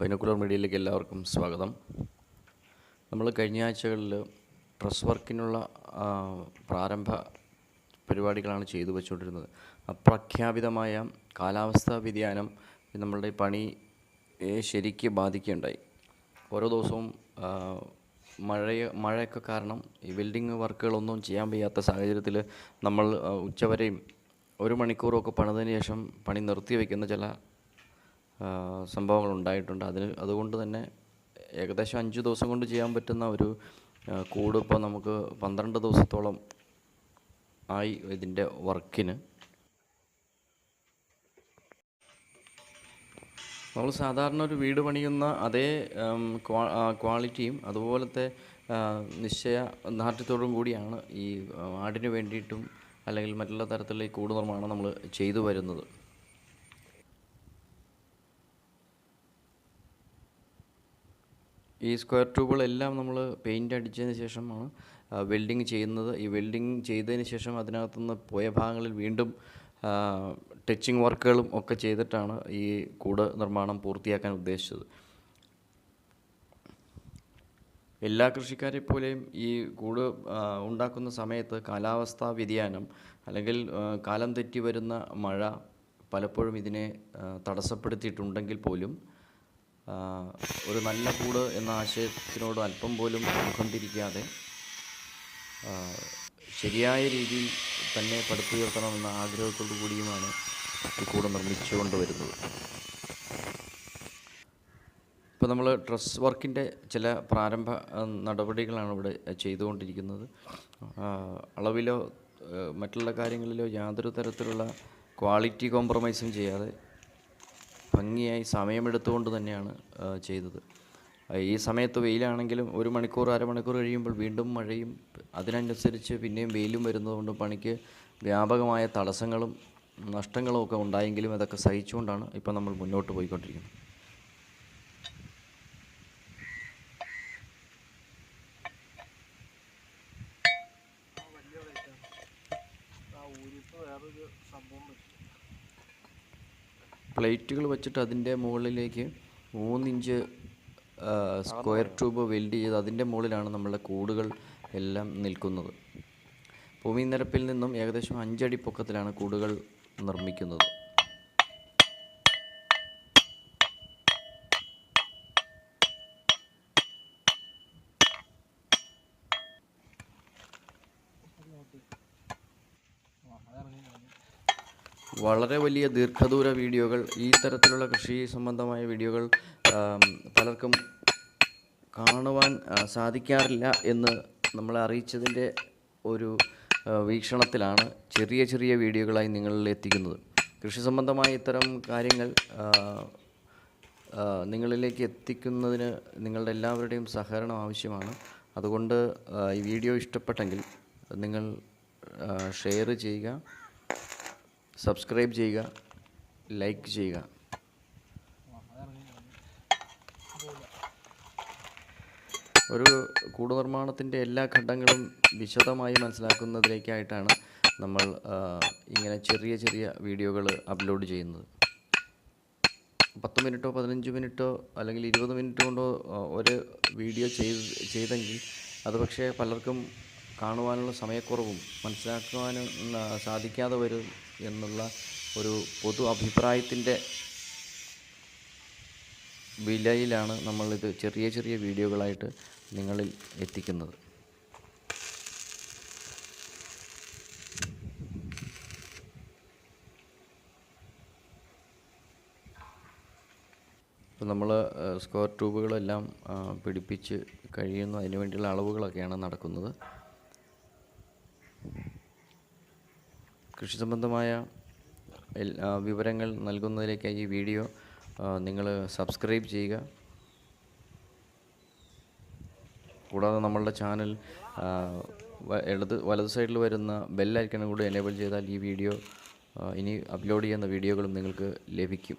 Binocular മീഡിയയിലേക്ക് എല്ലാവർക്കും സ്വാഗതം. നമ്മൾ കഴിഞ്ഞ ആഴ്ചകളിൽ പ്രസ് വർക്കിനുള്ള പ്രാരംഭ പരിപാടികളാണ് ചെയ്തു വച്ചുകൊണ്ടിരുന്നത്. അപ്രഖ്യാപിതമായ കാലാവസ്ഥാ വ്യതിയാനം നമ്മളുടെ പണി ശരിക്ക് ബാധിക്കുകയുണ്ടായി. ഓരോ ദിവസവും മഴയെ മഴയ മഴയൊക്കെ കാരണം ഈ വെൽഡിങ് വർക്കുകളൊന്നും ചെയ്യാൻ വയ്യാത്ത സാഹചര്യത്തിൽ നമ്മൾ ഉച്ചവരെയും ഒരു മണിക്കൂറൊക്കെ പണിതിന് ശേഷം പണി നിർത്തി വയ്ക്കുന്ന ചില സംഭവങ്ങൾ ഉണ്ടായിട്ടുണ്ട് അതിന് അതുകൊണ്ട് തന്നെ ഏകദേശം അഞ്ച് ദിവസം കൊണ്ട് ചെയ്യാൻ പറ്റുന്ന ഒരു കൂട് ഇപ്പോൾ നമുക്ക് പന്ത്രണ്ട് ദിവസത്തോളം ആയി ഇതിന്റെ വർക്കിന്. നമ്മൾ സാധാരണ ഒരു വീട് പണിയുന്ന അതേ ക്വാ- ക്വാളിറ്റിയും അതുപോലത്തെ നിശ്ചയ ദാർഢ്യത്തോടും കൂടിയാണ് ഈ ആടിന് വേണ്ടിയിട്ടും അല്ലെങ്കിൽ മറ്റുള്ള തരത്തിലുള്ള ഈ കൂട് നിർമ്മാണം നമ്മൾ ചെയ്തു വരുന്നത്. ഈ സ്ക്വയർ ട്യൂബുകളെല്ലാം നമ്മൾ പെയിന്റ് അടിച്ചതിന് ശേഷമാണ് വെൽഡിങ് ചെയ്യുന്നത്. ഈ വെൽഡിങ് ചെയ്തതിന് ശേഷം അതിനകത്തുനിന്ന് പോയ ഭാഗങ്ങളിൽ വീണ്ടും ടച്ചിങ് വർക്കുകളും ഒക്കെ ചെയ്തിട്ടാണ് ഈ കൂട് നിർമ്മാണം പൂർത്തിയാക്കാൻ ഉദ്ദേശിച്ചത്. എല്ലാ കൃഷിക്കാരെ പോലെയും ഈ കൂട് ഉണ്ടാക്കുന്ന സമയത്ത് കാലാവസ്ഥാ വ്യതിയാനം അല്ലെങ്കിൽ കാലം തെറ്റി വരുന്ന മഴ പലപ്പോഴും ഇതിനെ തടസ്സപ്പെടുത്തിയിട്ടുണ്ടെങ്കിൽ പോലും ഒരു നല്ല കൂട് എന്ന ആശയത്തിനോട് അല്പം പോലും മുഖം ആ, ശരിയായ രീതിയിൽ തന്നെ പടുത്തുയർത്തണമെന്ന ആഗ്രഹത്തോടു കൂടിയുമാണ് ഈ കൂട് നിർമ്മിച്ചുകൊണ്ട് വരുന്നത്. ഇപ്പോൾ നമ്മൾ ഡ്രസ് വർക്കിന്റെ ചില പ്രാരംഭ നടപടികളാണ് ഇവിടെ ചെയ്തുകൊണ്ടിരിക്കുന്നത്. അളവിലോ മറ്റുള്ള കാര്യങ്ങളിലോ യാതൊരു തരത്തിലുള്ള ക്വാളിറ്റി കോംപ്രമൈസും ചെയ്യാതെ ഭംഗിയായി സമയമെടുത്തുകൊണ്ട് തന്നെയാണ് ചെയ്തത്. ഈ സമയത്ത് വെയിലാണെങ്കിലും ഒരു മണിക്കൂർ അരമണിക്കൂർ കഴിയുമ്പോൾ വീണ്ടും മഴയും അതിനനുസരിച്ച് പിന്നെയും വെയിലും വരുന്നതുകൊണ്ട് പണിക്ക് വ്യാപകമായ തടസ്സങ്ങളും നഷ്ടങ്ങളും ഒക്കെ ഉണ്ടായെങ്കിലും അതൊക്കെ സഹിച്ചുകൊണ്ടാണ് ഇപ്പോൾ നമ്മൾ മുന്നോട്ട് പോയിക്കൊണ്ടിരിക്കുന്നത്. പ്ലേറ്റുകൾ വെച്ചിട്ട് അതിന്റെ മുകളിലേക്ക് മൂന്നിഞ്ച് സ്ക്വയർ ട്യൂബ് വെൽഡ് ചെയ്ത് അതിന്റെ മുകളിലാണ് നമ്മളുടെ കൂടുകൾ എല്ലാം നിൽക്കുന്നത്. ഭൂമി നിരപ്പിൽ നിന്നും ഏകദേശം അഞ്ചടി പൊക്കത്തിലാണ് കൂടുകൾ നിർമ്മിക്കുന്നത്. വളരെ വലിയ ദീർഘദൂര വീഡിയോകൾ ഈ തരത്തിലുള്ള കൃഷി സംബന്ധമായ വീഡിയോകൾ പലർക്കും കാണുവാൻ സാധിക്കാറില്ല എന്ന് നമ്മളെ അറിയിച്ചതിന്റെ ഒരു വീക്ഷണത്തിലാണ് ചെറിയ ചെറിയ വീഡിയോകളായി നിങ്ങളിൽ എത്തിക്കുന്നത്. കൃഷി സംബന്ധമായ ഇത്തരം കാര്യങ്ങൾ നിങ്ങളിലേക്ക് എത്തിക്കുന്നതിന് നിങ്ങളുടെ എല്ലാവരുടെയും സഹകരണം ആവശ്യമാണ്. അതുകൊണ്ട് ഈ വീഡിയോ ഇഷ്ടപ്പെട്ടെങ്കിൽ നിങ്ങൾ ഷെയർ ചെയ്യുക സബ്സ്ക്രൈബ് ചെയ്യുക ലൈക്ക് ചെയ്യുക. ഒരു കൂടുനിർമ്മാണത്തിന്റെ എല്ലാ ഘട്ടങ്ങളും വിശദമായി മനസ്സിലാക്കുന്നതിലേക്കായിട്ടാണ് നമ്മൾ ഇങ്ങനെ ചെറിയ ചെറിയ വീഡിയോകൾ അപ്ലോഡ് ചെയ്യുന്നത്. പത്ത് മിനിറ്റോ പതിനഞ്ച് മിനിറ്റോ അല്ലെങ്കിൽ ഇരുപത് മിനിറ്റ് കൊണ്ടോ ഒരു വീഡിയോ ചെയ്ത് ചെയ്തെങ്കിൽ അത് പക്ഷേ പലർക്കും കാണുവാനുള്ള സമയക്കുറവും മനസ്സിലാക്കുവാനും സാധിക്കാതെ വരും. എന്നുള്ള ഒരു പൊതു അഭിപ്രായത്തിന്റെ വിലയിലാണ് നമ്മളിത് ചെറിയ ചെറിയ വീഡിയോകളായിട്ട് നിങ്ങളിൽ എത്തിക്കുന്നത്. ഇപ്പോൾ നമ്മൾ സ്ക്വയർ ട്യൂബുകളെല്ലാം പിടിപ്പിച്ച് കഴിയുന്ന അതിന് വേണ്ടിയുള്ള അളവുകളൊക്കെയാണ് നടക്കുന്നത്. കൃഷി സംബന്ധമായ വിവരങ്ങൾ നൽകുന്നതിലേക്കായി ഈ വീഡിയോ നിങ്ങൾ സബ്സ്ക്രൈബ് ചെയ്യുക. കൂടാതെ നമ്മളുടെ ചാനൽ ഇടത് വലത് സൈഡിൽ വരുന്ന ബെല്ലായിരിക്കണം കൂടി എനേബിൾ ചെയ്താൽ ഈ വീഡിയോ ഇനി അപ്ലോഡ് ചെയ്യുന്ന വീഡിയോകളും നിങ്ങൾക്ക് ലഭിക്കും.